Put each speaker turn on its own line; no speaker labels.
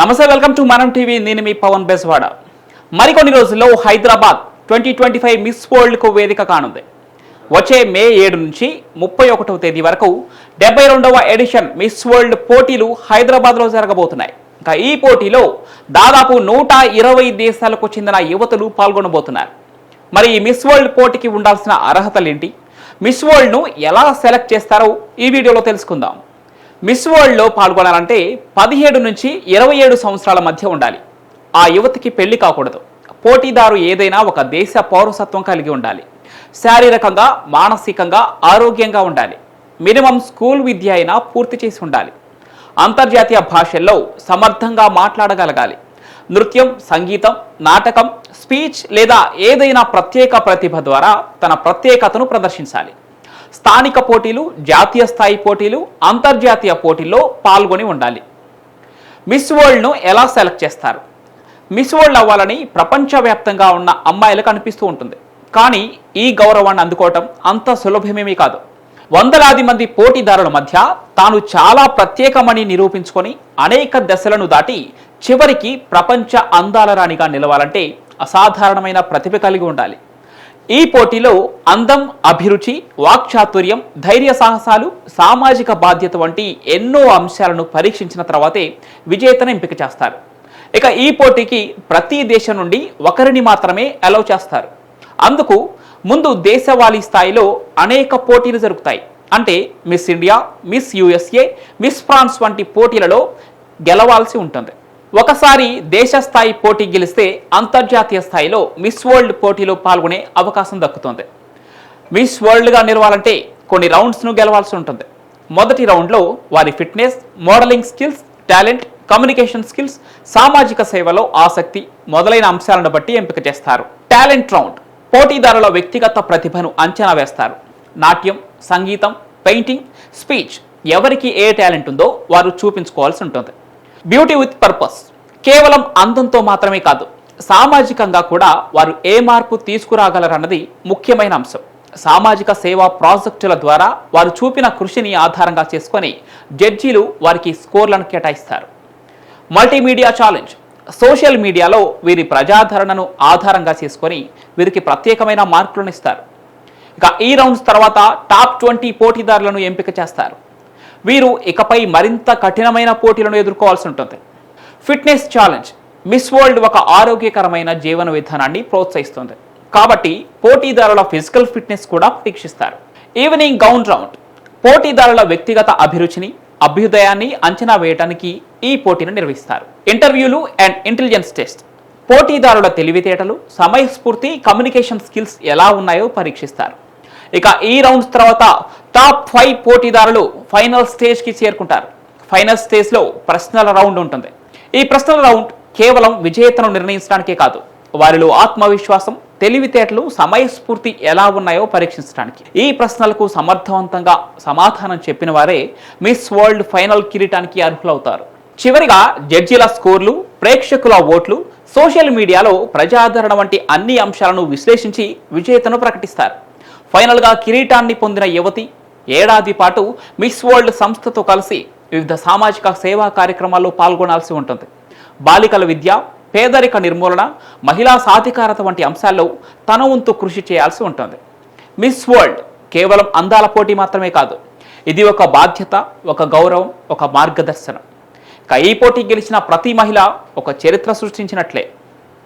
నమస్తే welcome to మనం TV. నేను మీ పవన్ బెస్వాడ మరికొన్ని రోజుల్లో Hyderabad twenty twenty five Miss వరల్డ్కు వేదిక కానుంది. వచ్చే మే ఏడు నుంచి ముప్పై ఒకటవ తేదీ వరకు డెబ్బై రెండవ ఎడిషన్ మిస్ వరల్డ్ పోటీలు హైదరాబాద్లో జరగబోతున్నాయి. ఇంకా ఈ పోటీలో దాదాపు నూట ఇరవై దేశాలకు చెందిన యువతలు పాల్గొనబోతున్నారు. మరి ఈ మిస్ వరల్డ్ పోటీకి ఉండాల్సిన అర్హతలేంటి మిస్ వరల్డ్ను ఎలా సెలెక్ట్ చేస్తారో ఈ వీడియోలో తెలుసుకుందాం. మిస్ వరల్డ్లో పాల్గొనాలంటే పదిహేడు నుంచి ఇరవై ఏడు సంవత్సరాల మధ్య ఉండాలి. ఆ యువతికి పెళ్ళి కాకూడదు. పోటీదారు ఏదైనా ఒక దేశ పౌరసత్వం కలిగి ఉండాలి. శారీరకంగా మానసికంగా ఆరోగ్యంగా ఉండాలి. మినిమం స్కూల్ విద్య అయినా పూర్తి చేసి ఉండాలి. అంతర్జాతీయ భాషల్లో సమర్థంగా మాట్లాడగలగాలి. నృత్యం సంగీతం నాటకం స్పీచ్ లేదా ఏదైనా ప్రత్యేక ప్రతిభ ద్వారా తన ప్రత్యేకతను ప్రదర్శించాలి. స్థానిక పోటీలు జాతీయ స్థాయి పోటీలు అంతర్జాతీయ పోటీల్లో పాల్గొని ఉండాలి. మిస్ వరల్డ్ను ఎలా సెలెక్ట్ చేస్తారు? మిస్ వరల్డ్ అవ్వాలని ప్రపంచవ్యాప్తంగా ఉన్న అమ్మాయిలకు అనిపిస్తూ ఉంటుంది. కానీ ఈ గౌరవాన్ని అందుకోవటం అంత సులభమేమీ కాదు. వందలాది మంది పోటీదారుల మధ్య తాను చాలా ప్రత్యేకమని నిరూపించుకొని అనేక దశలను దాటి చివరికి ప్రపంచ అందాల రాణిగా నిలవాలంటే అసాధారణమైన ప్రతిభ కలిగి ఉండాలి. ఈ పోటీలో అందం అభిరుచి వాక్చాతుర్యం ధైర్య సాహసాలు సామాజిక బాధ్యత వంటి ఎన్నో అంశాలను పరీక్షించిన తర్వాతే విజేతను ఎంపిక చేస్తారు. ఇక ఈ పోటీకి ప్రతి దేశం నుండి ఒకరిని మాత్రమే అలౌ చేస్తారు. అందుకు ముందు దేశవాళీ స్థాయిలో అనేక పోటీలు జరుగుతాయి. అంటే Miss India Miss USA Miss France వంటి పోటీలలో గెలవాల్సి ఉంటుంది. ఒకసారి దేశ స్థాయి పోటీ గెలిస్తే అంతర్జాతీయ స్థాయిలో మిస్ వరల్డ్ పోటీలో పాల్గొనే అవకాశం దక్కుతుంది. మిస్ వరల్డ్గా నిలవాలంటే కొన్ని రౌండ్స్ను గెలవాల్సి ఉంటుంది. మొదటి రౌండ్లో వారి fitness modelling skills talent communication skills సామాజిక సేవలో ఆసక్తి మొదలైన అంశాలను బట్టి ఎంపిక చేస్తారు. టాలెంట్ రౌండ్ పోటీదారుల వ్యక్తిగత ప్రతిభను అంచనా వేస్తారు. నాట్యం సంగీతం పెయింటింగ్ స్పీచ్ ఎవరికి ఏ టాలెంట్ ఉందో వారు చూపించుకోవాల్సి ఉంటుంది. బ్యూటీ విత్ పర్పస్ కేవలం అందంతో మాత్రమే కాదు సామాజికంగా కూడా వారు ఏ మార్పు తీసుకురాగలరన్నది ముఖ్యమైన అంశం. సామాజిక సేవా ప్రాజెక్టుల ద్వారా వారు చూపిన కృషిని ఆధారంగా చేసుకొని జడ్జీలు వారికి స్కోర్లను కేటాయిస్తారు. Multimedia challenge. సోషల్ మీడియాలో వీరి ప్రజాదరణను ఆధారంగా చేసుకొని వీరికి ప్రత్యేకమైన మార్కులను ఇస్తారు. ఇక ఈ రౌండ్స్ తర్వాత టాప్ ట్వంటీ పోటీదారులను ఎంపిక చేస్తారు. వీరు ఇకపై మరింత కఠినమైన పోటీలను ఎదుర్కోవాల్సి ఉంటుంది. ఫిట్నెస్ ఛాలెంజ్ మిస్ వరల్డ్ ఒక ఆరోగ్యకరమైన జీవన విధానాన్ని ప్రోత్సహిస్తుంది. కాబట్టి పోటీదారుల ఫిజికల్ ఫిట్నెస్ కూడా పరీక్షిస్తారు. ఈవినింగ్ గౌన్ రౌండ్ పోటీదారుల వ్యక్తిగత అభిరుచిని అభ్యుదయాన్ని అంచనా వేయడానికి ఈ పోటీని నిర్వహిస్తారు. ఇంటర్వ్యూలు అండ్ ఇంటెలిజెన్స్ టెస్ట్ పోటీదారుల తెలివితేటలు సమయస్ఫూర్తి కమ్యూనికేషన్ స్కిల్స్ ఎలా ఉన్నాయో పరీక్షిస్తారు. ఇక ఈ రౌండ్స్ తర్వాత టాప్ ఫైవ్ పోటీదారులు ఫైనల్ స్టేజ్కి చేరుకుంటారు. ఫైనల్ స్టేజ్లో ప్రశ్నల రౌండ్ ఉంటుంది. ఈ ప్రశ్నల రౌండ్ కేవలం విజేతను నిర్ణయించడానికే కాదు వారిలో ఆత్మవిశ్వాసం తెలివితేటలు సమయస్ఫూర్తి ఎలా ఉన్నాయో పరీక్షించడానికి. ఈ ప్రశ్నలకు సమర్థవంతంగా సమాధానం చెప్పిన వారే మిస్ వరల్డ్ ఫైనల్ కిరీటానికి అర్హులవుతారు. చివరిగా జడ్జీల స్కోర్లు ప్రేక్షకుల ఓట్లు సోషల్ మీడియాలో ప్రజాదరణ వంటి అన్ని అంశాలను విశ్లేషించి విజేతను ప్రకటిస్తారు. ఫైనల్గా కిరీటాన్ని పొందిన యువతి ఏడాది పాటు మిస్ వరల్డ్ సంస్థతో కలిసి వివిధ సామాజిక సేవా కార్యక్రమాల్లో పాల్గొనాల్సి ఉంటుంది. బాలికల విద్య పేదరిక నిర్మూలన మహిళా సాధికారత వంటి అంశాల్లో తన వంతు కృషి చేయాల్సి ఉంటుంది. మిస్ వరల్డ్ కేవలం అందాల పోటీ మాత్రమే కాదు ఇది ఒక బాధ్యత ఒక గౌరవం ఒక మార్గదర్శనం. ఇక ఈ పోటీ గెలిచిన ప్రతి మహిళ ఒక చరిత్ర సృష్టించినట్లే.